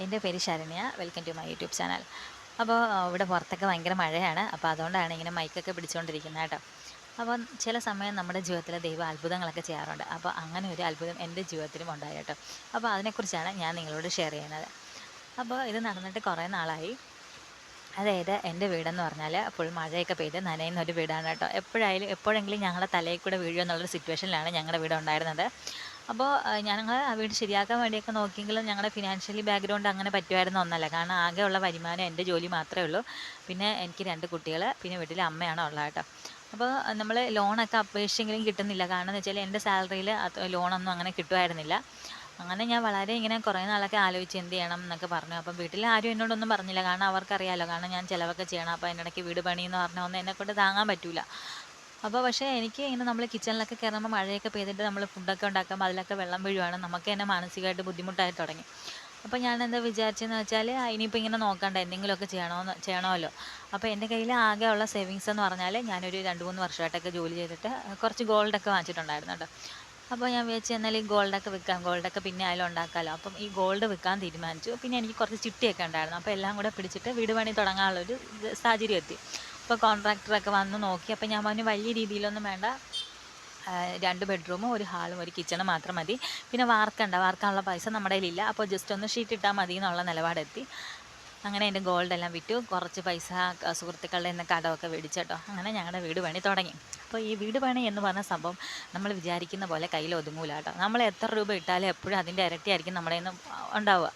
എന്റെ പേര് Saranya. Welcome to my YouTube channel അപ്പോൾ ഇവിടെ പുറത്തൊക്കെ ഭയങ്കര മഴയാണ്. അപ്പോൾ അതുകൊണ്ടാണ് ഇങ്ങനെ മൈക്കൊക്കെ പിടിച്ചുകൊണ്ടിരിക്കുന്നത് കേട്ടോ. അപ്പോൾ ചില സമയം നമ്മുടെ ജീവിതത്തിൽ ദൈവം അത്ഭുതങ്ങളൊക്കെ ചെയ്യാറുണ്ട്. അപ്പോൾ അങ്ങനെ ഒരു അത്ഭുതം എന്റെ ജീവിതത്തിലും ഉണ്ടായി കേട്ടോ. അപ്പോൾ അതിനെക്കുറിച്ചാണ് ഞാൻ നിങ്ങളോട് ഷെയർ ചെയ്യുന്നത്. അപ്പോൾ ഇത് നടന്നിട്ട് കുറേ നാളായി. അതായത് എന്റെ വീടെന്ന് പറഞ്ഞാൽ ഫുൾ മഴയൊക്കെ പെയ്ത് നനയുന്ന ഒരു വീടാണ് കേട്ടോ. എപ്പോഴായാലും എപ്പോഴെങ്കിലും ഞങ്ങളുടെ തലയിൽ കൂടെ വീഴുമെന്നുള്ളൊരു സിറ്റുവേഷനിലാണ് ഞങ്ങളുടെ വീട് ഉണ്ടായിരുന്നത്. അപ്പോൾ ഞങ്ങൾ വീട് ശരിയാക്കാൻ വേണ്ടിയൊക്കെ നോക്കിയെങ്കിലും ഞങ്ങളുടെ ഫിനാൻഷ്യലി ബാക്ക്ഗ്രൗണ്ട് അങ്ങനെ പറ്റുമായിരുന്ന ഒന്നല്ല. കാരണം ആകെയുള്ള വരുമാനം എന്റെ ജോലി മാത്രമേ ഉള്ളൂ. പിന്നെ എനിക്ക് രണ്ട് കുട്ടികൾ പിന്നെ വീട്ടിൽ അമ്മയാണ് ഉള്ളത് കേട്ടോ. അപ്പോൾ നമ്മൾ ലോണൊക്കെ അപേക്ഷിച്ചെങ്കിലും കിട്ടുന്നില്ല. കാരണം എന്ന് വെച്ചാൽ എന്റെ സാലറിയിൽ ലോണൊന്നും അങ്ങനെ കിട്ടുമായിരുന്നില്ല. അങ്ങനെ ഞാൻ വളരെ ഇങ്ങനെ കുറേ നാളൊക്കെ ആലോചിച്ച് എന്ത് ചെയ്യണം എന്നൊക്കെ പറഞ്ഞു. അപ്പം വീട്ടിൽ ആരും എന്നോടൊന്നും പറഞ്ഞില്ല. കാരണം അവർക്കറിയാലോ. കാരണം ഞാൻ ചിലവൊക്കെ ചെയ്യണം. അപ്പോൾ അതിനിടയ്ക്ക് വീട് പണിയെന്ന് പറഞ്ഞാൽ ഒന്നും എന്നെക്കൊണ്ട് താങ്ങാൻ പറ്റില്ല അപ്പോൾ പക്ഷേ എനിക്ക് ഇങ്ങനെ നമ്മൾ കിച്ചണിലൊക്കെ കയറുമ്പോൾ മഴയൊക്കെ പെയ്തിട്ട് നമ്മൾ ഫുഡൊക്കെ ഉണ്ടാക്കുമ്പോൾ അതിലൊക്കെ വെള്ളം വീഴുവാണ്. നമുക്ക് തന്നെ മാനസികമായിട്ട് ബുദ്ധിമുട്ടായി തുടങ്ങി. അപ്പോൾ ഞാൻ എന്താ വിചാരിച്ചതെന്ന് വെച്ചാൽ ഇനിയിപ്പോൾ ഇങ്ങനെ നോക്കണ്ട എന്തെങ്കിലുമൊക്കെ ചെയ്യണമെന്ന് ചെയ്യണമല്ലോ. അപ്പോൾ എന്റെ കയ്യിൽ ആകെ ഉള്ള സേവിങ്സ് എന്ന് പറഞ്ഞാൽ ഞാനൊരു രണ്ട് മൂന്ന് വർഷമായിട്ടൊക്കെ ജോലി ചെയ്തിട്ട് കുറച്ച് ഗോൾഡൊക്കെ വാങ്ങിച്ചിട്ടുണ്ടായിരുന്നു കേട്ടോ. അപ്പോൾ ഞാൻ വിചാരിച്ചു എന്നാൽ ഈ ഗോൾഡൊക്കെ വിൽക്കാം ഗോൾഡൊക്കെ പിന്നെ ആയാലും ഉണ്ടാക്കാമല്ലോ അപ്പം ഈ ഗോൾഡ് വിൽക്കാൻ തീരുമാനിച്ചു. പിന്നെ എനിക്ക് കുറച്ച് ചിട്ടിയൊക്കെ ഉണ്ടായിരുന്നു. അപ്പോൾ എല്ലാം കൂടെ പിടിച്ചിട്ട് വീട് പണി തുടങ്ങാനുള്ളൊരു സാഹചര്യം എത്തി. അപ്പോൾ കോൺട്രാക്ടറൊക്കെ വന്ന് നോക്കി. അപ്പോൾ ഞാൻ പറഞ്ഞു വലിയ രീതിയിലൊന്നും വേണ്ട. രണ്ട് ബെഡ്റൂമും ഒരു ഹാളും ഒരു കിച്ചണും മാത്രം മതി. പിന്നെ വാർക്കണ്ട. വാർക്കാനുള്ള പൈസ നമ്മുടെ കയ്യിലില്ല. അപ്പോൾ ജസ്റ്റ് ഒന്ന് ഷീറ്റ് ഇട്ടാൽ മതി എന്നുള്ള നിലപാടെത്തി. അങ്ങനെ എന്റെ ഗോൾഡ് എല്ലാം വിറ്റു. കുറച്ച് പൈസ സുഹൃത്തുക്കളുടെ നിന്ന് കടമൊക്കെ മേടിച്ചേട്ടോ അങ്ങനെ ഞങ്ങളുടെ വീട് പണി തുടങ്ങി. അപ്പോൾ ഈ വീട് പണി എന്ന് പറഞ്ഞ സംഭവം നമ്മൾ വിചാരിക്കുന്ന പോലെ കയ്യിൽ ഒതുങ്ങൂല കേട്ടോ. നമ്മൾ എത്ര രൂപ ഇട്ടാലും എപ്പോഴും അതിന്റെ ഇരട്ടിയായിരിക്കും നമ്മുടെ നിന്ന് ഉണ്ടാവുക.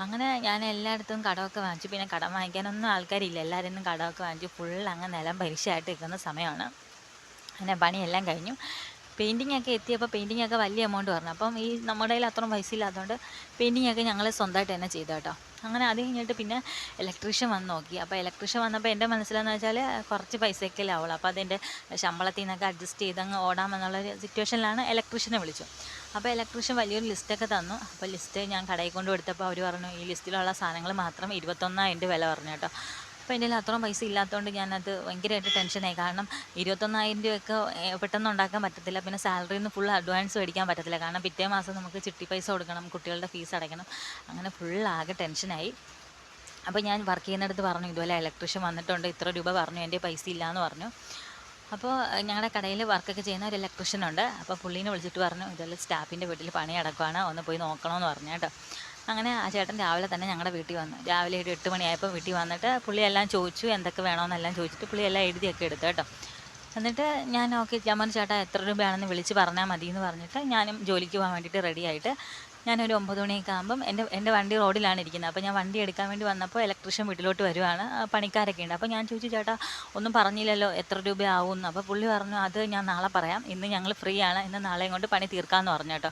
അങ്ങനെ ഞാൻ എല്ലായിടത്തും കടമൊക്കെ വാങ്ങിച്ചു. പിന്നെ കടം വാങ്ങിക്കാനൊന്നും ആൾക്കാരില്ല. എല്ലാവരും കടമൊക്കെ വാങ്ങിച്ചു ഫുൾ അങ്ങ് നിലം പരീക്ഷയായിട്ട് നിൽക്കുന്ന സമയമാണ്. അങ്ങനെ പണിയെല്ലാം കഴിഞ്ഞു. പെയിന്റിങ് ഒക്കെ എത്തിയപ്പോൾ പെയിന്റിങ് ഒക്കെ വലിയ എമൗണ്ട് പറഞ്ഞു അപ്പം ഈ നമ്മുടെ കയ്യിൽ അത്രയും പൈസ ഇല്ലാത്തതുകൊണ്ട് പെയിന്റിങ് ഒക്കെ ഞങ്ങൾ സ്വന്തമായിട്ട് തന്നെ ചെയ്തു കേട്ടോ. അങ്ങനെ അത് കഴിഞ്ഞിട്ട് പിന്നെ ഇലക്ട്രീഷ്യൻ വന്ന് നോക്കി. അപ്പോൾ ഇലക്ട്രീഷ്യൻ വന്നപ്പോൾ എന്റെ മനസ്സിലെന്ന് വെച്ചാൽ കുറച്ച് പൈസയൊക്കെ ആവുള്ളൂ. അപ്പോൾ അതിന്റെ ശമ്പളത്തിൽ നിന്നൊക്കെ അഡ്ജസ്റ്റ് ചെയ്ത് അങ്ങ് ഓടാമെന്നുള്ളൊരു സിറ്റുവേഷനിലാണ് ഇലക്ട്രീഷ്യനെ വിളിച്ചു അപ്പോൾ ഇലക്ട്രീഷ്യൻ വലിയൊരു ലിസ്റ്റൊക്കെ തന്നു. അപ്പോൾ ലിസ്റ്റ് ഞാൻ കടയിൽ കൊണ്ട് കൊടുത്തപ്പോൾ അവർ പറഞ്ഞു ഈ ലിസ്റ്റിലുള്ള സാധനങ്ങൾ മാത്രം ഇരുപത്തൊന്നായിരം വില പറഞ്ഞു കേട്ടോ. അപ്പോൾ എന്റെ അത്രയും പൈസ ഇല്ലാത്തതുകൊണ്ട് ഞാനത് ഭയങ്കരമായിട്ട് ടെൻഷനായി കാരണം ഇരുപത്തൊന്നായിരം രൂപയൊക്കെ പെട്ടെന്ന് ഉണ്ടാക്കാൻ പറ്റത്തില്ല. പിന്നെ സാലറിയിൽ നിന്ന് ഫുൾ അഡ്വാൻസ് മേടിക്കാൻ പറ്റത്തില്ല. കാരണം പിറ്റേ മാസം നമുക്ക് ചിട്ടി പൈസ കൊടുക്കണം കുട്ടികളുടെ ഫീസ് അടയ്ക്കണം. അങ്ങനെ ഫുൾ ആകെ ടെൻഷനായി അപ്പോൾ ഞാൻ വർക്ക് ചെയ്യുന്നിടത്ത് പറഞ്ഞു ഇതുപോലെ ഇലക്ട്രീഷ്യൻ വന്നിട്ടുണ്ട്. ഇത്ര രൂപ പറഞ്ഞു. എന്റെ പൈസ ഇല്ലയെന്ന് പറഞ്ഞു. അപ്പോൾ ഞങ്ങളുടെ കടയിൽ വർക്കൊക്കെ ചെയ്യുന്ന ഒരു ഇലക്ട്രീഷ്യൻ ഉണ്ട്. അപ്പോൾ പുള്ളീനെ വിളിച്ചിട്ട് പറഞ്ഞു ഇതുപോലെ സ്റ്റാഫിന്റെ വീട്ടിൽ പണി അടക്കുവാണ് ഒന്ന് പോയി നോക്കണമെന്ന് പറഞ്ഞു കേട്ടോ. അങ്ങനെ ആ ചേട്ടൻ രാവിലെ തന്നെ ഞങ്ങളുടെ വീട്ടിൽ വന്നു. രാവിലെ ഒരു എട്ട് മണിയായപ്പോൾ വീട്ടിൽ വന്നിട്ട് പുള്ളി എല്ലാം ചോദിച്ചു എന്തൊക്കെ വേണമെന്നെല്ലാം ചോദിച്ചിട്ട് പുള്ളി എല്ലാം എഴുതിയൊക്കെ എടുത്തു കേട്ടോ. എന്നിട്ട് ഞാൻ ഓക്കെ ജമൻ ചേട്ടാ എത്ര രൂപയാണെന്ന് വിളിച്ച് പറഞ്ഞാൽ മതി എന്ന് പറഞ്ഞിട്ട് ഞാനും ജോലിക്ക് പോകാൻ വേണ്ടിയിട്ട് റെഡി ആയിട്ട് ഞാനൊരു ഒമ്പത് മണിയൊക്കെ ആകുമ്പം എന്റെ എന്റെ വണ്ടി റോഡിലാണ് ഇരിക്കുന്നത്. അപ്പോൾ ഞാൻ വണ്ടി എടുക്കാൻ വേണ്ടി വന്നപ്പോൾ ഇലക്ട്രീഷ്യൻ വീട്ടിലോട്ട് വരുവാണ്. പണിക്കാരൊക്കെ ഉണ്ട്. അപ്പോൾ ഞാൻ ചോദിച്ചു ചേട്ടാ ഒന്നും പറഞ്ഞില്ലല്ലോ എത്ര രൂപയാവും അപ്പോൾ പുള്ളി പറഞ്ഞു അത് ഞാൻ നാളെ പറയാം. ഇന്ന് ഞങ്ങൾ ഫ്രീ ആണ്. ഇന്ന് നാളെയും കൊണ്ട് പണി തീർക്കാമെന്ന് പറഞ്ഞു കേട്ടോ.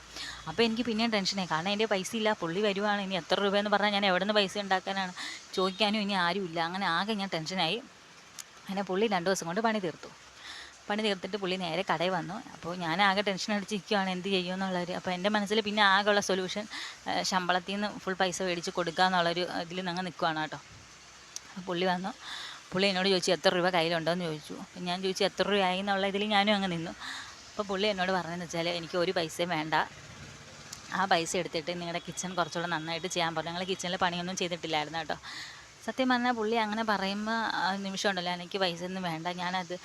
അപ്പോൾ എനിക്ക് പിന്നെയും ടെൻഷനായി കാരണം എന്റെ പൈസ ഇല്ല. പുള്ളി വരുവാണ്. ഇനി എത്ര രൂപയെന്ന് പറഞ്ഞാൽ ഞാൻ എവിടെ നിന്ന് പൈസ ഉണ്ടാക്കാനാണ്? ചോദിക്കാനും ഇനി ആരുമില്ല. അങ്ങനെ ആകെ ഞാൻ ടെൻഷനായി അങ്ങനെ പുള്ളി രണ്ട് ദിവസം കൊണ്ട് പണി തീർത്തു. പണി തീർത്തിട്ട് പുള്ളി നേരെ കടയിൽ വന്നു. അപ്പോൾ ഞാൻ ആകെ ടെൻഷൻ അടിച്ചിരിക്കുകയാണ് എന്ത് ചെയ്യുമെന്നുള്ളൊരു അപ്പോൾ എന്റെ മനസ്സിൽ പിന്നെ ആകെയുള്ള സൊല്യൂഷൻ ശമ്പളത്തിൽ നിന്ന് ഫുൾ പൈസ മേടിച്ച് കൊടുക്കുക എന്നുള്ളൊരു ഇതിൽ നിന്ന് നിൽക്കുകയാണ് കേട്ടോ. പുള്ളി വന്നു. പുള്ളി എന്നോട് ചോദിച്ചു എത്ര രൂപ കയ്യിലുണ്ടോയെന്ന് ചോദിച്ചു. അപ്പം ഞാൻ ചോദിച്ചു എത്ര രൂപയായി? എന്നുള്ള ഇതിൽ ഞാനും അങ്ങ് നിന്നു. അപ്പോൾ പുള്ളി എന്നോട് പറഞ്ഞതെന്ന് വെച്ചാൽ എനിക്ക് ഒരു പൈസയും വേണ്ട. ആ പൈസ എടുത്തിട്ട് നിങ്ങളുടെ കിച്ചൺ കുറച്ചുകൂടെ നന്നായിട്ട് ചെയ്യാൻ പറഞ്ഞു. ഞങ്ങൾ കിച്ചണിൽ പണിയൊന്നും ചെയ്തിട്ടില്ലായിരുന്നു കേട്ടോ. സത്യം പറഞ്ഞാൽ പുള്ളി അങ്ങനെ പറയുമ്പോൾ നിമിഷം ഉണ്ടല്ലോ എനിക്ക് പൈസ ഒന്നും വേണ്ട. ഞാനത്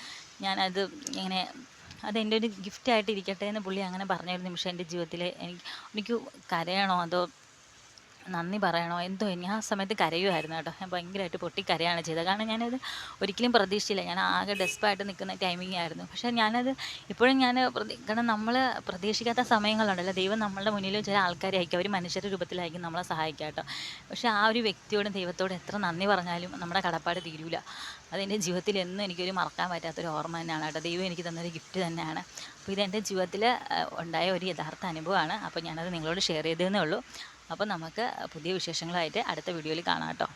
ഞാനത് ഇങ്ങനെ അതെന്റെ ഒരു ഗിഫ്റ്റായിട്ട് ഇരിക്കട്ടെ എന്ന് പുള്ളി അങ്ങനെ പറഞ്ഞ ഒരു നിമിഷം എന്റെ ജീവിതത്തിൽ എനിക്ക് എനിക്ക് കരയണോ അതോ നന്ദി പറയണോ? എന്തോ ഞാൻ ആ സമയത്ത് കരയുമായിരുന്നു കേട്ടോ. ഞാൻ ഭയങ്കരമായിട്ട് പൊട്ടി കരയാണ് ചെയ്തത്. കാരണം ഞാനത് ഒരിക്കലും പ്രതീക്ഷിച്ചില്ല. ഞാൻ ആകെ ഡെസ്പായിട്ട് നിൽക്കുന്ന ടൈമിംഗ് ആയിരുന്നു. പക്ഷേ ഞാനത് ഇപ്പോഴും ഞാൻ കാരണം നമ്മൾ പ്രതീക്ഷിക്കാത്ത സമയങ്ങളുണ്ടല്ലോ. ദൈവം നമ്മളുടെ മുന്നിൽ ചില ആൾക്കാരെ അയക്കും അവർ മനുഷ്യരുടെ രൂപത്തിലായിരിക്കും നമ്മളെ സഹായിക്കുക കേട്ടോ. പക്ഷേ ആ ഒരു വ്യക്തിയോടും ദൈവത്തോടും എത്ര നന്ദി പറഞ്ഞാലും നമ്മുടെ കടപ്പാട് തീരൂല. അതെന്റെ ജീവിതത്തിൽ എന്നും എനിക്കൊരു മറക്കാൻ പറ്റാത്തൊരു ഓർമ്മ തന്നെയാണ് കേട്ടോ. ദൈവം എനിക്ക് തന്നൊരു ഗിഫ്റ്റ് തന്നെയാണ്. അപ്പോൾ ഇതെന്റെ ജീവിതത്തിൽ ഉണ്ടായ ഒരു യഥാർത്ഥ അനുഭവമാണ്. അപ്പോൾ ഞാനത് നിങ്ങളോട് ഷെയർ ചെയ്തതെന്നേ ഉള്ളൂ. അപ്പോൾ നമുക്ക് പുതിയ വിശേഷങ്ങളായിട്ട് അടുത്ത വീഡിയോയിൽ കാണാം കേട്ടോ.